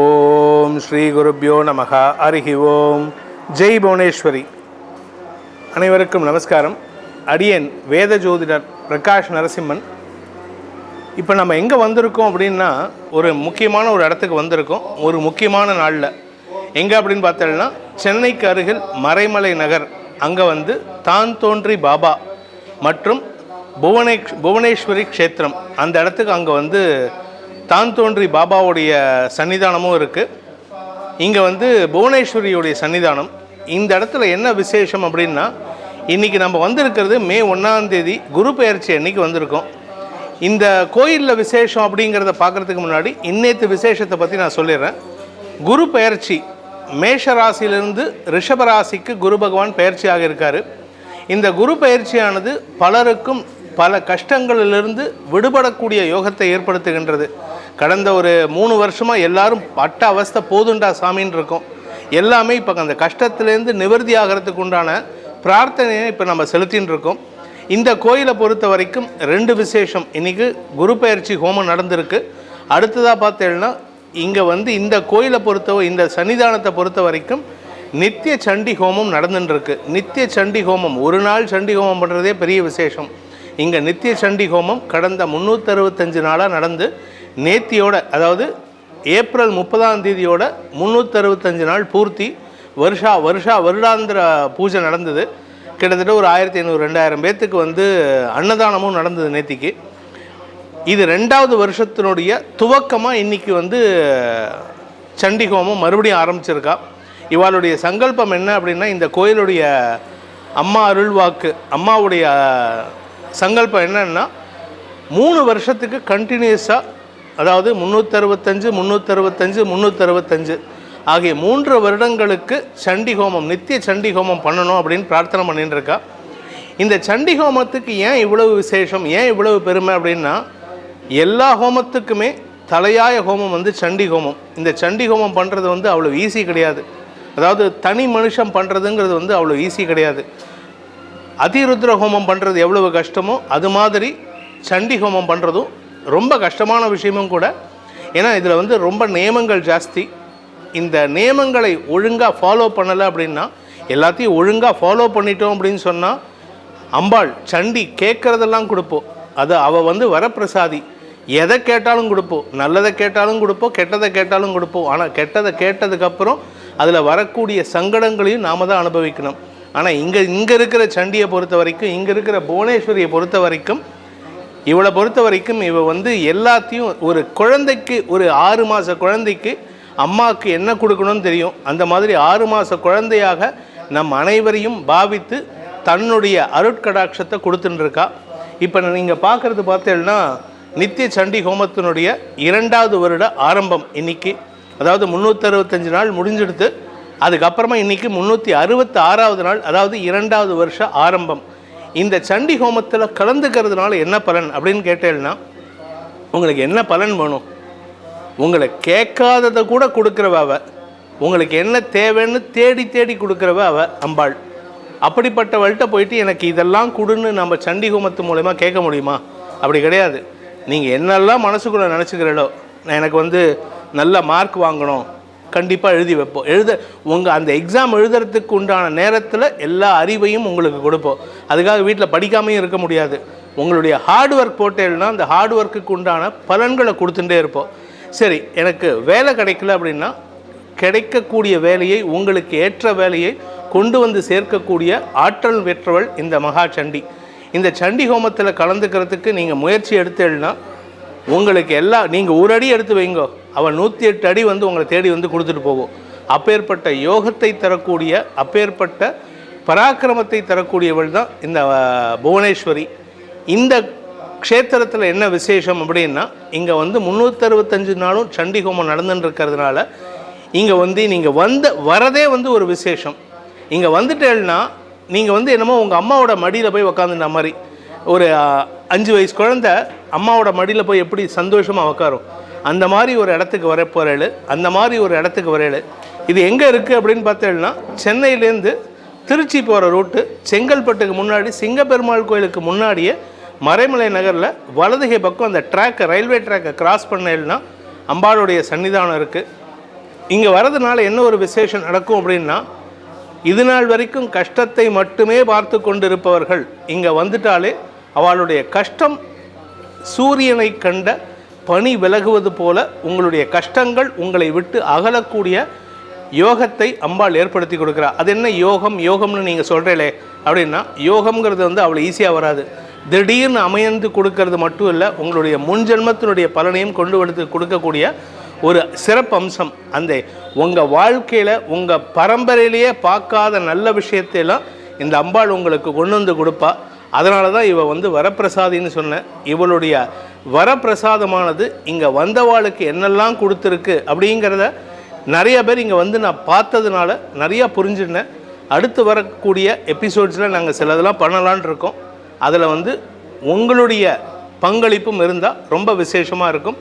ஓம் ஸ்ரீ குருப்யோ நமகா அருகி ஓம். ஜெய் புவனேஸ்வரி. அனைவருக்கும் நமஸ்காரம். அடியன் வேத ஜோதிடர் பிரகாஷ் நரசிம்மன். இப்போ நம்ம எங்கே வந்திருக்கோம் அப்படின்னா ஒரு முக்கியமான ஒரு இடத்துக்கு வந்திருக்கோம். ஒரு முக்கியமான நாளில். எங்கே அப்படின்னு பார்த்தோம்னா சென்னைக்கு அருகில் மறைமலை நகர். அங்கே வந்து தான் தோன்றி பாபா மற்றும் புவனேஷ் புவனேஸ்வரி க்ஷேத்திரம். அந்த இடத்துக்கு அங்கே வந்து தான் தோன்றி பாபாவுடைய சன்னிதானமும் இருக்குது இங்கே வந்து புவனேஸ்வரியுடைய சன்னிதானம். இந்த இடத்துல என்ன விசேஷம் அப்படின்னா இன்றைக்கி நம்ம வந்திருக்கிறது மே ஒன்றாந்தேதி குரு பெயர்ச்சி அன்னைக்கு வந்திருக்கோம். இந்த கோயிலில் விசேஷம் அப்படிங்கிறத பார்க்குறதுக்கு முன்னாடி இன்னேத்து விசேஷத்தை பற்றி நான் சொல்லிடுறேன். குரு பெயர்ச்சி மேஷ ராசியிலிருந்து ரிஷப ராசிக்கு குரு பகவான் பெயர்ச்சியாக இருக்கார். இந்த குரு பயிற்சியானது பலருக்கும் பல கஷ்டங்களிலிருந்து விடுபடக்கூடிய யோகத்தை ஏற்படுத்துகின்றது. கடந்த ஒரு மூணு வருஷமாக எல்லாரும் பட்ட அவஸ்தை போதுண்டா சாமின்னு இருக்கும். எல்லாமே இப்போ அந்த கஷ்டத்துலேருந்து நிவர்த்தி ஆகிறதுக்கு உண்டான பிரார்த்தனையை இப்போ நம்ம செலுத்தின்னு இருக்கோம். இந்த கோயிலை பொறுத்த வரைக்கும் ரெண்டு விசேஷம். இன்றைக்கி குரு பயிற்சி ஹோமம் நடந்திருக்கு. அடுத்ததாக பார்த்தேன்னா இங்கே வந்து இந்த கோயிலை பொறுத்த இந்த சன்னிதானத்தை பொறுத்த வரைக்கும் நித்திய சண்டி ஹோமம் நடந்துட்டுருக்கு நித்திய சண்டி ஹோமம் ஒரு நாள் சண்டி ஹோமம் பண்ணுறதே பெரிய விசேஷம். இங்கே நித்திய சண்டி ஹோமம் கடந்த முந்நூற்றறுபத்தஞ்சு நாளாக நடந்து நேத்தியோட அதாவது ஏப்ரல் முப்பதாம் தேதியோட முந்நூற்றறுபத்தஞ்சு நாள் பூர்த்தி வருஷா வருஷா வருடாந்திர பூஜை நடந்தது. கிட்டத்தட்ட ஒரு ஆயிரத்தி ஐநூறு ரெண்டாயிரம் பேர்த்துக்கு வந்து அன்னதானமும் நடந்தது நேத்திக்கு. இது ரெண்டாவது வருஷத்தினுடைய துவக்கமாக இன்னைக்கு வந்து சண்டி ஹோமம் மறுபடியும் ஆரம்பிச்சிருக்கா. இவாளுடைய சங்கல்பம் என்ன அப்படின்னா இந்த கோயிலுடைய அம்மா அருள்வாக்கு அம்மாவுடைய சங்கல்பம் என்னென்னா மூணு வருஷத்துக்கு கண்டினியூஸாக அதாவது முந்நூற்றறுபத்தஞ்சு முந்நூற்றறுபத்தஞ்சு முந்நூற்றறுபத்தஞ்சு ஆகிய மூன்று வருடங்களுக்கு சண்டி ஹோமம் நித்திய சண்டி ஹோமம் பண்ணணும் அப்படின்னு பிரார்த்தனை பண்ணிட்டு இருக்கா. இந்த சண்டி ஹோமத்துக்கு ஏன் இவ்வளவு விசேஷம் ஏன் இவ்வளவு பெருமை அப்படின்னா எல்லா ஹோமத்துக்குமே தலையாய ஹோமம் வந்து சண்டி ஹோமம். இந்த சண்டி ஹோமம் பண்ணுறது வந்து அவ்வளோ ஈஸி கிடையாது. அதாவது தனி மனுஷன் பண்ணுறதுங்கிறது வந்து அவ்வளோ ஈஸி கிடையாது. அதிருத்ர ஹோமம் பண்ணுறது எவ்வளவு கஷ்டமோ அது மாதிரி சண்டி ஹோமம் பண்ணுறதும் ரொம்ப கஷ்டமான விஷயமும் கூட. ஏன்னா இதில் வந்து ரொம்ப நியமங்கள் ஜாஸ்தி. இந்த நியமங்களை ஒழுங்காக ஃபாலோ பண்ணலை அப்படின்னா எல்லாத்தையும் ஒழுங்காக ஃபாலோ பண்ணிட்டோம் அப்படின்னு சொன்னால் அம்பாள் சண்டி கேட்குறதெல்லாம் கொடுப்போம் அது அவள் வந்து வரப்பிரசாதி. எதை கேட்டாலும் கொடுப்போம் நல்லதை கேட்டாலும் கொடுப்போம் கெட்டதை கேட்டாலும் கொடுப்போம் ஆனால் கெட்டதை கேட்டதுக்கப்புறம் அதில் வரக்கூடிய சங்கடங்களையும் நாம் தான் அனுபவிக்கணும். ஆனால் இங்கே இங்கே இருக்கிற சண்டியை பொறுத்த வரைக்கும் இங்கே இருக்கிற புவனேஸ்வரியை பொறுத்த வரைக்கும் இவளை பொறுத்த வரைக்கும் இவ வந்து எல்லாத்தையும் ஒரு குழந்தைக்கு ஒரு ஆறு மாத குழந்தைக்கு அம்மாவுக்கு என்ன கொடுக்கணும்னு தெரியும். அந்த மாதிரி ஆறு மாத குழந்தையாக நம் அனைவரையும் பாவித்து தன்னுடைய அருட்கடாட்சத்தை கொடுத்துட்டுருக்கா இப்போ நீங்கள் பார்க்குறது பார்த்தீங்கன்னா நித்திய சண்டி ஹோமத்தினுடைய இரண்டாவது வருட ஆரம்பம் இன்னைக்கு. அதாவது முந்நூற்றறுபத்தஞ்சு நாள் முடிஞ்செடுத்து அதுக்கப்புறமா இன்றைக்கி முந்நூற்றி அறுபத்தி ஆறாவது நாள் அதாவது இரண்டாவது வருஷ ஆரம்பம். இந்த சண்டி ஹோமத்தில் கலந்துக்கிறதுனால என்ன பலன் அப்படின்னு கேட்டேன்னா உங்களுக்கு என்ன பலன் வேணும்? உங்களை கேட்காததை கூட கொடுக்குறவ அவ உங்களுக்கு என்ன தேவைன்னு தேடி தேடி கொடுக்குறவ அவ அம்பாள். அப்படிப்பட்டவள்கிட்ட போயிட்டு எனக்கு இதெல்லாம் கொடுன்னு நம்ம சண்டி ஹோமத்து மூலயமா கேட்க முடியுமா? அப்படி கிடையாது. நீங்கள் என்னெல்லாம் மனசுக்குள்ளே நினச்சிக்கிறீங்களோ நான் எனக்கு வந்து நல்ல மார்க் வாங்கணும் கண்டிப்பாக எழுதி வைப்போம். எழுத உங்கள் அந்த எக்ஸாம் எழுதுறதுக்கு உண்டான நேரத்தில் எல்லா அறிவையும் உங்களுக்கு கொடுப்போம். அதுக்காக வீட்டில் படிக்காமையும் இருக்க முடியாது. உங்களுடைய ஹார்ட் ஒர்க் போட்டேன்னா அந்த ஹார்ட் ஒர்க்குக்கு உண்டான பலன்களை கொடுத்துட்டே இருப்போம். சரி எனக்கு வேலை கிடைக்கல அப்படின்னா கிடைக்கக்கூடிய வேலையை உங்களுக்கு ஏற்ற வேலையை கொண்டு வந்து சேர்க்கக்கூடிய ஆற்றல் பெற்றவள் இந்த மகா சண்டி. இந்த சண்டி ஹோமத்தில் கலந்துக்கிறதுக்கு நீங்கள் முயற்சி எடுத்தேன்னா உங்களுக்கு எல்லா நீங்கள் ஒரு அடி எடுத்து வைங்கோ. அவன் நூற்றி எட்டு அடி வந்து உங்களை தேடி வந்து கொடுத்துட்டு போகும். அப்பேற்பட்ட யோகத்தை தரக்கூடிய அப்பேற்பட்ட பராக்கிரமத்தை தரக்கூடியவள் தான் இந்த புவனேஸ்வரி. இந்த க்ஷேத்திரத்தில் என்ன விசேஷம் அப்படின்னா இங்கே வந்து முந்நூற்றறுபத்தஞ்சு நாளும் சண்டி ஹோமம் நடந்துன்னு இருக்கிறதுனால இங்கே வந்து நீங்கள் வந்த வரதே வந்து ஒரு விசேஷம். இங்கே வந்துட்டேன்னா நீங்கள் வந்து என்னமோ உங்கள் அம்மாவோட மடியில் போய் உக்காந்துன மாதிரி. ஒரு அஞ்சு வயசு குழந்தை அம்மாவோட மடியில் போய் எப்படி சந்தோஷமாக உட்காரும் அந்த மாதிரி ஒரு இடத்துக்கு வர போகிறேள் அந்த மாதிரி ஒரு இடத்துக்கு வரையல் இது எங்கே இருக்குது அப்படின்னு பார்த்தேன்னா சென்னையிலேருந்து திருச்சி போகிற ரூட்டு செங்கல்பட்டுக்கு முன்னாடி சிங்கப்பெருமாள் கோயிலுக்கு முன்னாடியே மறைமலை நகரில் வலதுகை பக்கம் அந்த ட்ராக்கை ரயில்வே ட்ராக்கை கிராஸ் பண்ணேன்னா அம்பாளுடைய சன்னிதானம் இருக்குது இங்கே வரதுனால என்ன ஒரு விசேஷம் நடக்கும் அப்படின்னா இது நாள் வரைக்கும் கஷ்டத்தை மட்டுமே பார்த்து கொண்டிருப்பவர்கள் இங்கே வந்துட்டாலே அவளுடைய கஷ்டம் சூரியனை கண்ட பனி விலகுவது போல உங்களுடைய கஷ்டங்கள் உங்களை விட்டு அகலக்கூடிய யோகத்தை அம்பாள் ஏற்படுத்தி கொடுக்குறா. அது என்ன யோகம்? யோகம்னு நீங்கள் சொல்கிறீங்களே அப்படின்னா யோகம்ங்கிறது வந்து அவ்வளோ ஈஸியாக வராது. திடீர்னு அமைந்து கொடுக்கறது மட்டும் இல்லை உங்களுடைய முன்ஜென்மத்தினுடைய பலனையும் கொண்டு வந்து கொடுக்கக்கூடிய ஒரு சிறப்பு அம்சம் அந்த உங்கள் வாழ்க்கையில் உங்கள் பரம்பரையிலேயே பார்க்காத நல்ல விஷயத்தையெல்லாம் இந்த அம்பாள் உங்களுக்கு கொண்டு வந்து கொடுப்பா. அதனால தான் இவள் வந்து வரப்பிரசாதின்னு சொன்னேன் இவளுடைய வரப்பிரசாதமானது இங்கே வந்தவாளுக்கு என்னெல்லாம் கொடுத்துருக்கு அப்படிங்கிறத நிறைய பேர் இங்கே வந்து நான் பார்த்ததுனால நிறையா புரிஞ்சுருந்தேன் அடுத்து வரக்கூடிய எபிசோட்ஸில் நாங்கள் சிலதெல்லாம் பண்ணலான் இருக்கோம். அதில் வந்து உங்களுடைய பங்களிப்பும் இருந்தால் ரொம்ப விசேஷமாக இருக்கும்.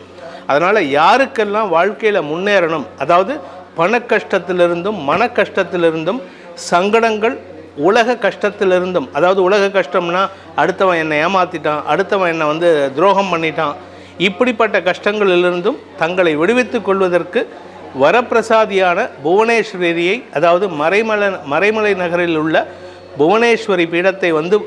அதனால் யாருக்கெல்லாம் வாழ்க்கையில் முன்னேறணும் அதாவது பண கஷ்டத்திலிருந்தும் மன கஷ்டத்திலிருந்தும் சங்கடங்கள் உலக கஷ்டத்திலிருந்தும் அதாவது உலக கஷ்டம்னா அடுத்தவன் என்னை ஏமாற்றிட்டான் அடுத்தவன் என்னை வந்து துரோகம் பண்ணிட்டான் இப்படிப்பட்ட கஷ்டங்களிலிருந்தும் தங்களை விடுவித்துக் கொள்வதற்கு வரப்பிரசாதியான புவனேஸ்வரியை அதாவது மறைமலை மறைமலை நகரில் உள்ள புவனேஸ்வரி பீடத்தை வந்து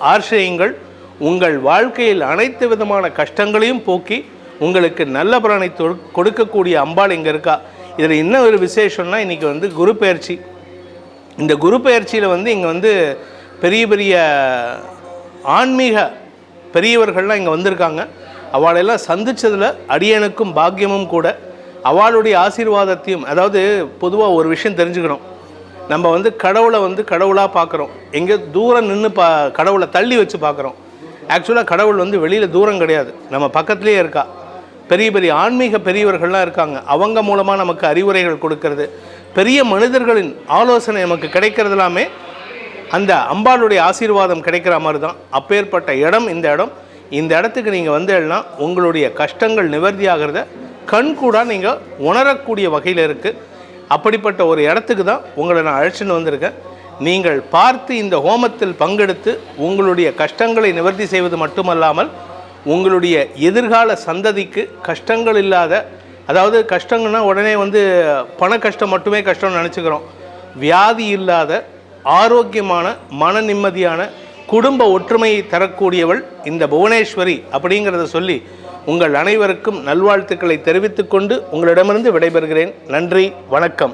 ஆசிரியுங்கள் உங்கள் வாழ்க்கையில் அனைத்து விதமான கஷ்டங்களையும் போக்கி உங்களுக்கு நல்ல பலனை கொடுக்கக்கூடிய அம்பாள் இங்கே இருக்கா. இதில் இன்னும் ஒரு விசேஷம்னா இன்றைக்கி வந்து குரு பெயர்ச்சி. இந்த குரு பெயர்ச்சியில் வந்து இங்கே வந்து பெரிய பெரிய ஆன்மீக பெரியவர்கள்லாம் இங்கே வந்திருக்காங்க. அவளெல்லாம் சந்தித்ததில் அடியனுக்கும் பாக்கியமும் கூட. அவளுடைய ஆசீர்வாதத்தையும் அதாவது பொதுவாக ஒரு விஷயம் தெரிஞ்சுக்கணும். நம்ம வந்து கடவுளை வந்து கடவுளாக பார்க்குறோம் எங்கே தூரம் நின்று பா கடவுளை தள்ளி வச்சு பார்க்குறோம் ஆக்சுவலாக கடவுள் வந்து வெளியில் தூரம் கிடையாது. நம்ம பக்கத்துலேயே இருக்கா. பெரிய பெரிய ஆன்மீக பெரியவர்கள்லாம் இருக்காங்க. அவங்க மூலமாக நமக்கு அறிவுரைகள் கொடுக்கறது. பெரிய மனிதர்களின் ஆலோசனை நமக்கு கிடைக்கிறது எல்லாமே அந்த அம்பாளுடைய ஆசீர்வாதம் கிடைக்கிற மாதிரி தான். அப்பேற்பட்ட இடம் இந்த இடம். இந்த இடத்துக்கு நீங்கள் வந்தேன்னா உங்களுடைய கஷ்டங்கள் நிவர்த்தி ஆகிறத கண்கூடாக நீங்கள் உணரக்கூடிய வகையில் இருக்குது அப்படிப்பட்ட ஒரு இடத்துக்கு தான் உங்களை நான் அழைச்சின்னு வந்திருக்கேன். நீங்கள் பார்த்து இந்த ஹோமத்தில் பங்கெடுத்து உங்களுடைய கஷ்டங்களை நிவர்த்தி செய்வது மட்டுமல்லாமல் உங்களுடைய எதிர்கால சந்ததிக்கு கஷ்டங்கள் இல்லாத அதாவது கஷ்டங்கன்னா உடனே வந்து பண கஷ்டம் மட்டுமே கஷ்டம்னு நினச்சிக்கிறோம். வியாதி இல்லாத ஆரோக்கியமான மன நிம்மதியான குடும்ப ஒற்றுமையை தரக்கூடியவள் இந்த புவனேஸ்வரி அப்படிங்கிறத சொல்லி உங்கள் அனைவருக்கும் நல்வாழ்த்துக்களை தெரிவித்துக்கொண்டு உங்களிடமிருந்து விடைபெறுகிறேன். நன்றி வணக்கம்.